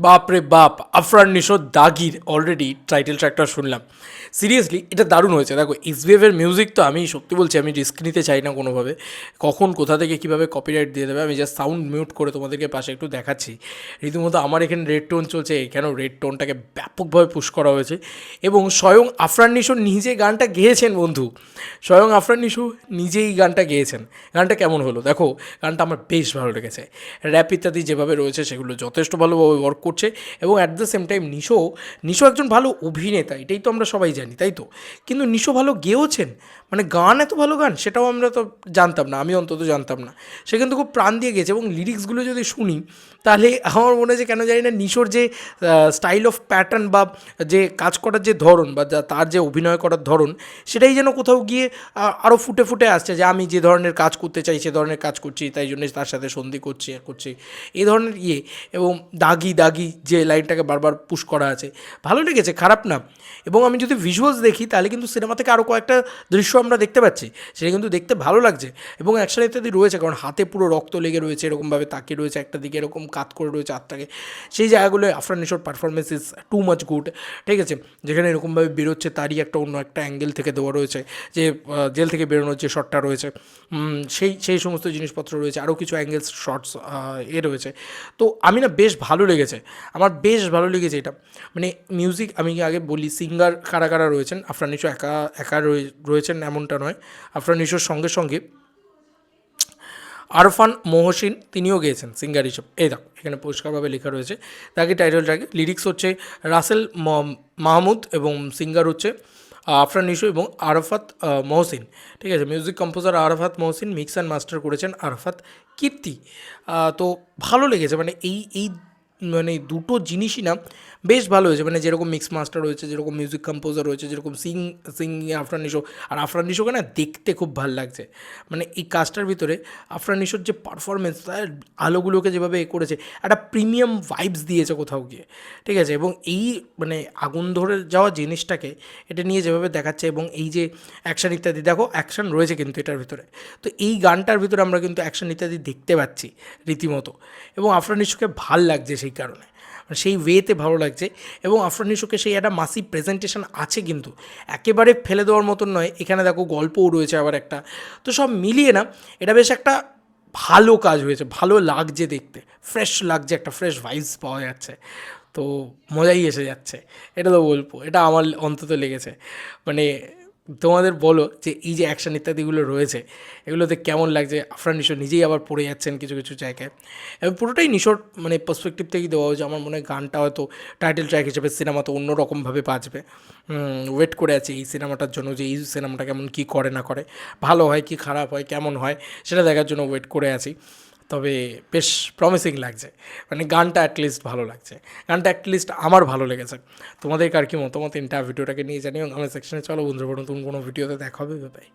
বাপ রে বাপ, আফরান নিশো দাগির অলরেডি টাইটেল ট্র্যাকটা শুনলাম। সিরিয়াসলি এটা দারুণ হয়েছে। দেখো এসবিএফের মিউজিক তো আমি সত্যি বলছি, আমি রিস্ক নিতে চাই না কোনোভাবে। কখন, কোথা থেকে কীভাবে কপিরাইট দিয়ে দেবে, আমি জাস্ট সাউন্ড মিউট করে তোমাদেরকে পাশে একটু দেখাচ্ছি। রীতিমতো আমার এখানে রেড টোন চলছে এখানেও রেড টোনটাকে ব্যাপকভাবে পুশ করা হয়েছে। এবং স্বয়ং আফরান নিশো নিজে গানটা গেয়েছেন, বন্ধু। স্বয়ং আফরান নিশো নিজেই গানটা গেয়েছেন। গানটা কেমন হলো? দেখো, গানটা আমার বেশ ভালো লেগেছে। র্যাপ ইত্যাদি যেভাবে রয়েছে, সেগুলো যথেষ্ট ভালোভাবে ওয়ার্ক করছে এবং at the same time Nisho Nisho একজন ভালো অভিনেতা, এটাই তো আমরা সবাই জানি, তাই তো? কিন্তু নিশো ভালো গেয়েওছেন? মানে গান এত ভালো গান, সেটাও আমরা তো জানতাম না, আমি অন্তত জানতাম না। সে কিন্তু খুব প্রাণ দিয়ে গেছে এবং লিরিক্সগুলো যদি শুনি, তাহলে আমার মনে হয় যে কেন জানি না নিশোর যে স্টাইল অফ প্যাটার্ন বা যে কাজ করার যে ধরন বা তার যে অভিনয় করার ধরন, সেটাই যেন কোথাও গিয়ে আরও ফুটে ফুটে আসছে যে আমি যে ধরনের কাজ করতে চাই, সে ধরনের কাজ করছি, তাই জন্য তার সাথে সন্ধি করছি করছি এই ধরনের ইয়ে এবং দাগি দাগি যে লাইনটাকে বারবার পুশ করা আছে। ভালো লেগেছে, খারাপ না। এবং আমি যদি ভিজুয়ালস দেখি, তাহলে কিন্তু সিনেমা থেকে আরও কয়েকটা দৃশ্য আমরা দেখতে পাচ্ছি, সেটা কিন্তু দেখতে ভালো লাগছে। এবং অ্যাকশন ইত্যাদি রয়েছে, কারণ হাতে পুরো রক্ত লেগে রয়েছে, এরকমভাবে তাকিয়ে রয়েছে একটা দিকে, এরকম কাত করে রয়েছে হাতটাকে, সেই জায়গাগুলো আফরান নিশোর performance is too much good ঠিক আছে? যেখানে এরকমভাবে বেরোচ্ছে তারই একটা অন্য একটা অ্যাঙ্গেল থেকে দেওয়া রয়েছে, যে জেল থেকে বেরোনোর যে শটটা রয়েছে সেই সেই সমস্ত জিনিসপত্র রয়েছে আরও কিছু অ্যাঙ্গেলস শর্টস এ রয়েছে। তো আমি না বেশ ভালো লেগেছে। আমার বেশ ভালো লেগেছে এটা। মানে মিউজিক আমি আগে বলি সিঙ্গার কারা কারা রয়েছেন? আফরান নিশো একা একা রয়ে- রয়েছেন এমনটা নয়। আফরান নিশোর সঙ্গে সঙ্গে আরফান মহসিন তিনিও গেয়েছেন সিঙ্গার হিসেবে। এই দেখো, এখানে পরিষ্কারভাবে লেখা রয়েছে। তাকে টাইটেল ট্র্যাকে লিরিক্স হচ্ছে রাসেল মাহমুদ এবং সিঙ্গার হচ্ছে আফরান নিশো এবং আরফাত মহসিন। ঠিক আছে music composer Arfat Mohsin mix and master করেছেন আরফাত কীর্তি। তো ভালো লেগেছে। মানে এই এই মানে দুটো জিনিসই না, বেশ ভালো হয়েছে। মানে যেরকম মিক্স মাস্টার রয়েছে, যেরকম মিউজিক কম্পোজার রয়েছে, যেরকম সিং সিং আফরান নিশো আর আফরান নিশোকে না দেখতে খুব ভালো লাগছে। মানে এই কাজটার ভিতরে আফরান নিশোর যে পারফরমেন্স তার আলোগুলোকে যেভাবে এ করেছে, একটা প্রিমিয়াম ভাইবস দিয়েছে কোথাও গিয়ে। ঠিক আছে? এবং এই মানে আগুন ধরে যাওয়া জিনিসটাকে এটা নিয়ে যেভাবে দেখাচ্ছে এবং এই যে অ্যাকশন ইত্যাদি, দেখো অ্যাকশন রয়েছে কিন্তু এটার ভিতরে। তো এই গানটার ভিতরে আমরা কিন্তু অ্যাকশন ইত্যাদি দেখতে পাচ্ছি রীতিমতো। এবং আফরান নিশোকে ভালো লাগছে সেই কারণে। মানে সেই ওয়েতে ভালো লাগছে এবং আফরান নিশোকে সেই একটা মাসি প্রেজেন্টেশন আছে কিন্তু। একেবারে ফেলে দেওয়ার মতন নয়। এখানে দেখো গল্পও রয়েছে আবার একটা। তো সব মিলিয়ে না, এটা বেশ একটা ভালো কাজ হয়েছে, ভালো লাগছে দেখতে। ফ্রেশ লাগছে, একটা ফ্রেশ ভাইবস পাওয়া যাচ্ছে। তো মজাই এসে যাচ্ছে। এটা তো বলব, এটা আমার অন্তত লেগেছে। মানে তোমাদের বলো যে এই যে অ্যাকশন ইত্যাদিগুলো রয়েছে, এগুলোতে কেমন লাগছে? আফরান নিশো নিজেই আবার পড়ে যাচ্ছেন কিছু কিছু জায়গায়। এবং পুরোটাই নিশোর মানে পার্সপেক্টিভ থেকেই দেওয়া হয়েছে। আমার মনে হয় গানটা হয়তো টাইটেল ট্র্যাক হিসেবে সিনেমাতে অন্যরকমভাবে বাজবে। ওয়েট করে আছে এই সিনেমাটার জন্য যে এই সিনেমাটা কেমন, কী করে, না করে। ভালো হয়, কি খারাপ হয়, কেমন হয়, সেটা দেখার জন্য ওয়েট করে আছি। তবে বেশ প্রমিসিং লাগছে। মানে গানটা অ্যাটলিস্ট ভালো লাগছে। গানটা অ্যাটলিস্ট আমার ভালো লেগেছে। তোমাদের কার কি মতামত ইন্টার ভিডিওটাকে নিয়ে জানিও। কমেন্ট সেকশনে চলো। বন্ধুরা, নতুন কোনো ভিডিওতে দেখা হবে। বাই